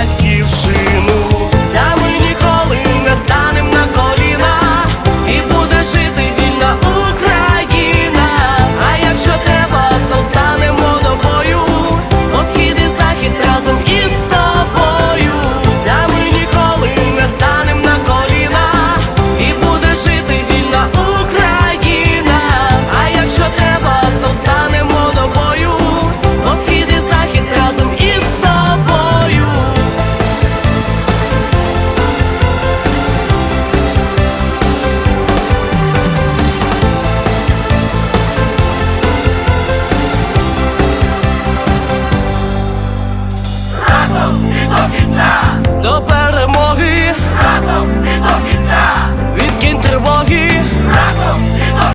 батьківщину. до кінця.